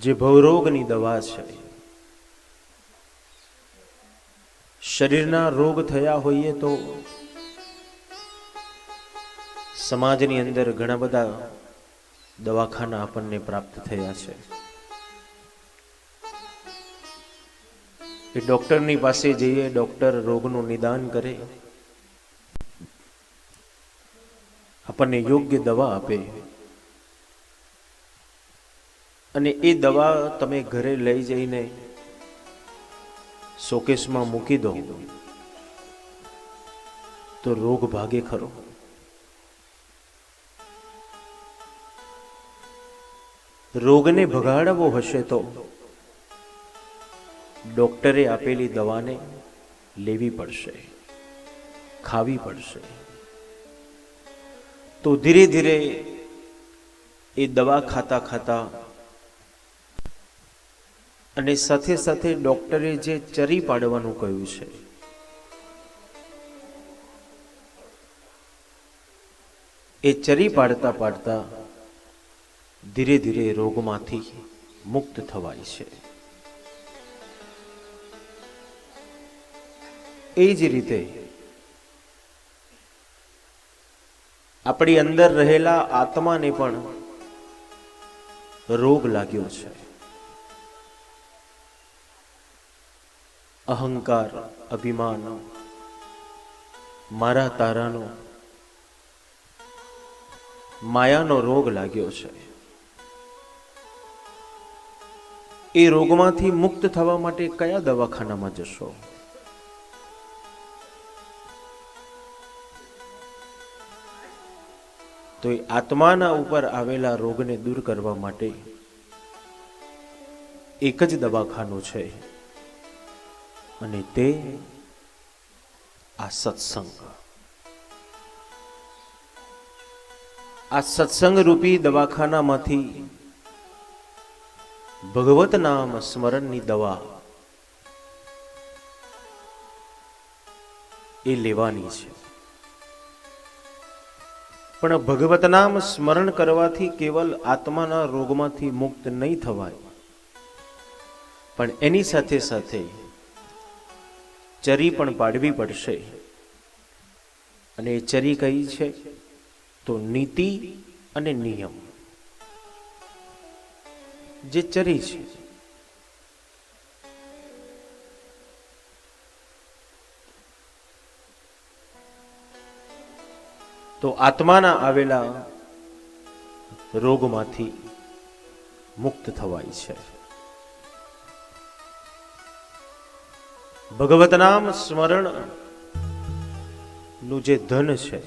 જે ભવરોગની દવા છે. શરીરના રોગ થયા હોઈએ તો સમાજની અંદર ઘણા બધા દવાખાના આપણને પ્રાપ્ત થયા છે. એ ડોક્ટરની પાસે જઈએ, ડોક્ટર રોગનું નિદાન કરે. આપણને યોગ્ય દવા આપે. અને એ દવા તમે ઘરે લઈ જઈને શોકેશમાં મૂકી દો, તો રોગ ભાગે ખરો. રોગને ભગાડવો હશે તો ડોક્ટરે આપેલી દવાને લેવી પડશે, ખાવી પડશે. તો ધીરે ધીરે એ દવા ખાતા ખાતા અને સાથે સાથે ડોક્ટરે જે ચરી પાડવાનું કહ્યું છે. એ ચરી પાડતા પાડતા ધીરે ધીરે રોગમાંથી મુક્ત થવાય છે. એ જ રીતે આપણી અંદર રહેલા આત્માને પણ રોગ લાગ્યો છે. અહંકાર, અભિમાન, મારા તારાનો માયાનો રોગ લાગ્યો છે. એ રોગમાંથી મુક્ત થવા માટે કયા દવાખાનામાં જશો? તો એ આત્માના ઉપર આવેલા રોગને દૂર કરવા માટે એક જ દવાખાનું છે. અને તે આ સત્સંગ. આ સત્સંગ રૂપી દવાખાનામાંથી ભગવત નામ સ્મરણની દવા એ લેવાની છે. પણ ભગવત નામ સ્મરણ કરવાથી કેવલ આત્માના રોગમાંથી મુક્ત નહીં થવાય. પણ એની સાથે સાથે ચરી પણ પાડવી પડશે. અને એ ચરી કઈ છે? તો નીતિ અને નિયમ. જે ચરી છે. તો આત્માના આવેલા રોગમાંથી મુક્ત થવાય છે. ભગવત નામ સ્મરણનું જે ધન છે,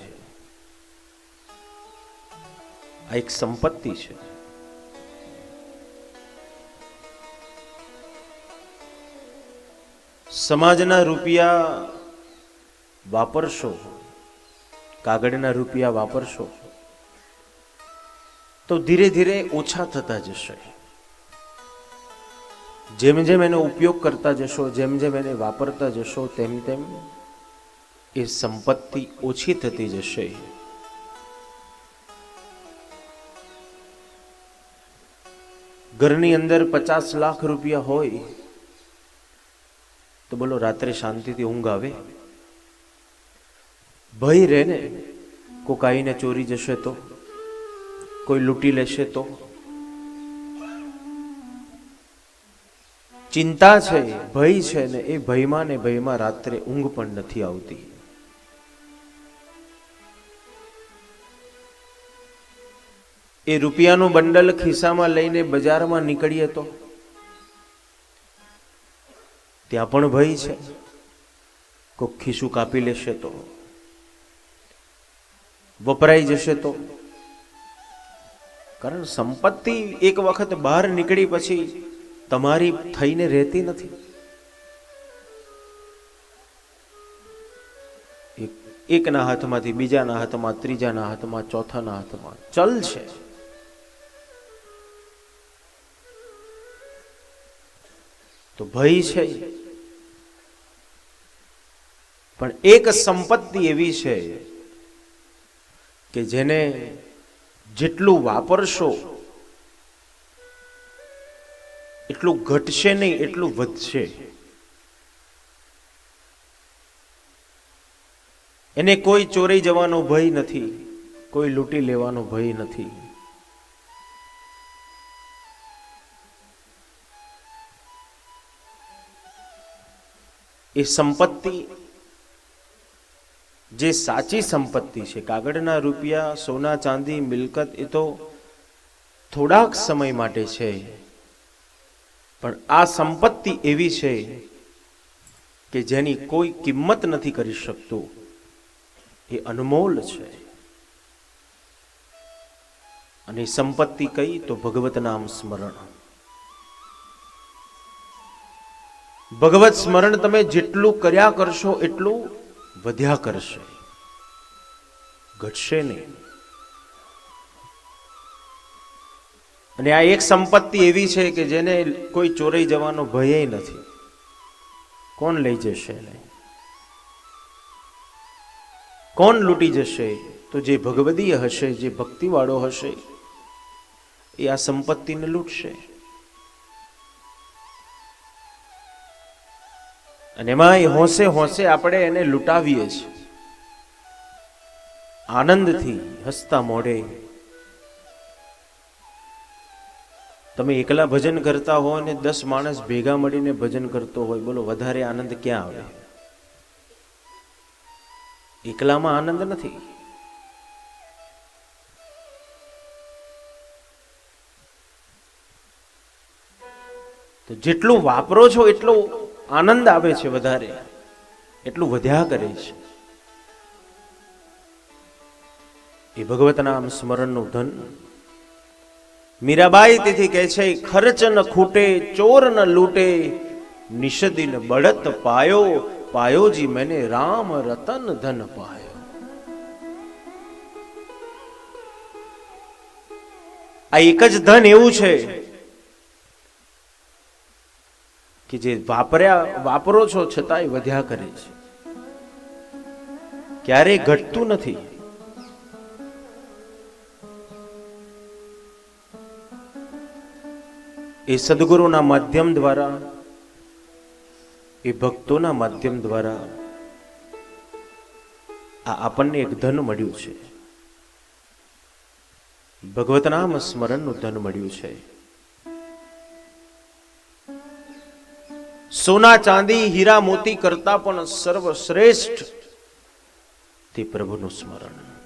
આ એક સંપત્તિ છે. સમાજના રૂપિયા વાપરશો, કાગળના રૂપિયા વાપરશો, તો ધીરે ધીરે ઓછા થતા જશે. જેમ જેમ એનો ઉપયોગ કરતા જશો, જેમ જેમ એને વાપરતા જશો, તેમ તેમ એ સંપત્તિ ઓછી થતી જશે. ઘરની અંદર પચાસ લાખ રૂપિયા હોય, તો બોલો રાત્રે શાંતિથી ઊંઘ આવે. ભય રહે ને કોઈ કાઈને ચોરી જશે તો, કોઈ લૂંટી લેશે તો. ચિંતા છે, ભય છે ને એ ભયમાં ને ભયમાં રાત્રે ઊંઘ પણ નથી આવતી. એ રૂપિયાનું બંડલ ખિસ્સામાં લઈને બજારમાં નીકળીએ તો? ત્યાં પણ ભય છે. કોક ખિસ્સું કાપી લેશે તો? વપરાઈ જશે તો? કારણ સંપત્તિ એક વખત બહાર નીકળી પછી તમારી થઈને રહેતી નથી. એક- એકના હાથમાંથી, બીજાના હાથમાં, ત્રીજાના હાથમાં, ચોથાના હાથમાં. ચલ છે. તો ભય છે. પણ એક સંપત્તિ એવી છે કે જેને જેટલું વાપરશો એટલું ઘટશે નહીં, એટલું વધશે. એને કોઈ ચોરી જવાનો ભય નથી, કોઈ લૂંટી લેવાનો ભય નથી. એ સંપત્તિ, જે સાચી સંપત્તિ છે, કાગળના રૂપિયા, સોના ચાંદી, મિલકત, એ તો થોડાક સમય માટે છે. પણ આ સંપત્તિ એવી છે કે જેની કોઈ કિંમત નથી કરી શકતું. એ અનમોલ છે. અને સંપત્તિ કઈ તો ભગવત નામ સ્મરણ. ભગવત સ્મરણ તમે જેટલું કર્યા કરશો એટલું વધ્યા કરશે. ઘટશે નહીં. અને આ એક સંપત્તિ એવી છે કે જેને કોઈ ચોરાઈ જવાનો ભય નથી. કોણ લઈ જશે એને? કોણ લૂંટી જશે? તો જે ભગવદીય હશે, જે ભક્તિવાળો હશે, એ આ સંપત્તિને લૂંટશે. અને એમાં એ હોંશે હોંશે આપણે એને લૂંટાવીએ છીએ. આનંદથી હસતા મોઢે તમે એકલા ભજન કરતા હો અને દસ માણસ ભેગા મળીને ભજન કરતો હોય, બોલો, વધારે આનંદ ક્યાં આવે? એકલામાં આનંદ નથી. તો જેટલું વાપરો છો, એટલો આનંદ આવે છે વધારે. એટલું વધ્યા કરે છે. એ ભગવત નામ સ્મરણનું ધન મીરાબાઈ તેથી કહે છે, ખર્ચ ન ખૂટે, ચોર ન લૂટે નિષદિન બળત પાયો, પાયોજી મેને રામ રતન ધન પાયો. આ એક જ ધન એવું છે કે જે વાપર્યા, વાપરો છો છતાંય વધ્યા કરે છે. ક્યારેય ઘટતું નથી. એ સદગુરુના માધ્યમ દ્વારા, એ ભક્તોના માધ્યમ દ્વારા આ આપણને એક ધન મળ્યું છે. ભગવતનામ સ્મરણનું ધન મળ્યું છે. સોના ચાંદી હીરા મોતી કરતા પણ સર્વશ્રેષ્ઠ તે પ્રભુનું સ્મરણ.